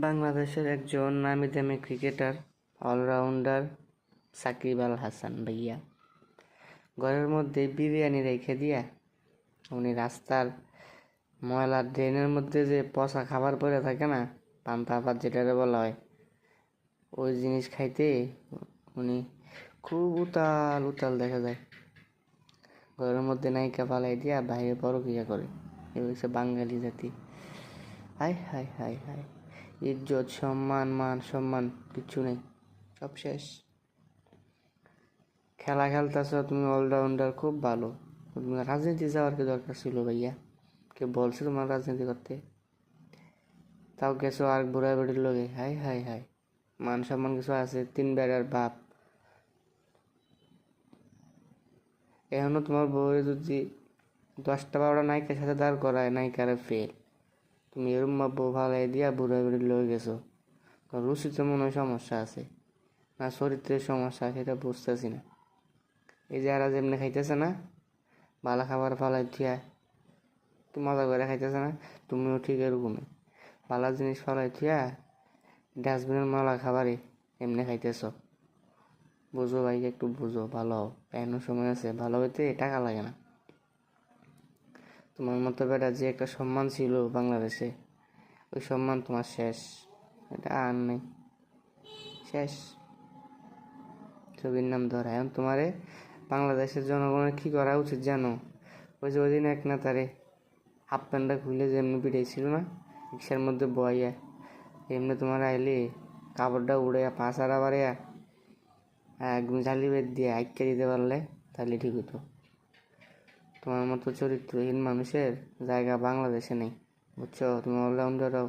বাংলাদেশের একজন নামি দামি ক্রিকেটার, অলরাউন্ডার সাকিব আল হাসান ভাইয়া। ঘরের মধ্যে বিরিয়ানি রেখে দিয়া উনি রাস্তার ময়লা ড্রেনের মধ্যে যে পচা খাবার পড়ে থাকে না, পান্তা ভাত যেটারে বলা হয়, ওই জিনিস খাইতে উনি খুব উতাল উতাল দেখা যায়। ঘরের মধ্যে নায়িকা পালাই দিয়া বাইরে পরকিয়া করে। এ হচ্ছে বাঙালি জাতি। হাই হাই হাই হাই ইজ্জত, সম্মান, মান সম্মান, কিচ্ছু নেই। সব শেষ। খেলা খেলতেছ, তুমি অলরাউন্ডার খুব ভালো। তুমি রাজনীতি যাওয়ার কি দরকার ছিল ভাইয়া? কে বলছে তোমার রাজনীতি করতে? তাও গেছো আর বুড়া বেড়ির লোকে হাই হাই হাই। মান সম্মান কিছু আছে? তিন বেড়ার বাপ। এখনও তোমার বউরে যদি দশটা বারোটা নায়িকার সাথে দাঁড় করায়, নায়িকারে ফেল তুমি এরম বউ ভালাই দিয়া বুড়া বুড়ি লয়ে গেছো। রুচিতে মনে হয় সমস্যা আছে। না চরিত্রের সমস্যা সেটা বুঝতেছি না। এই যে এরা যেমনি খাইতেছে না, ভালো খাবার ফালাই থিয়া তো মজা করে খাইতেছে না, তুমিও ঠিক এরকমই। ভালো জিনিস ফালাই থিয়া ডাস্টবিনের মালা খাবারই এমনি খাইতেছ। বুঝো ভাই একটু বুঝো, ভালো। হও সময় আছে, ভালো হইতে টাকা লাগে না। তোমার মতো বেটা যে একটা সম্মান ছিল বাংলাদেশে, ওই সম্মান তোমার শেষ। এটা আর নেই। শেষ। ছবির নাম ধরা। এখন তোমারে বাংলাদেশের জনগণের কি করা উচিত জানো? ওই যে ওই দিন এক না তারে হাফ প্যান্টটা খুলে যেমনি পিটাইছিল না, রিক্সার মধ্যে বয়াইয়া এমনি তোমার আইলে কাপড়টা উড়াইয়া পাঁচারা বাড়াইয়া একদম ঝালি বেদ দিয়ে আইকা দিতে পারলে তাহলে ঠিক হতো। তোমার মতো চরিত্রহীন মানুষের জায়গা বাংলাদেশে নেই বুঝছ? তুমি অলরাউন্ডার হও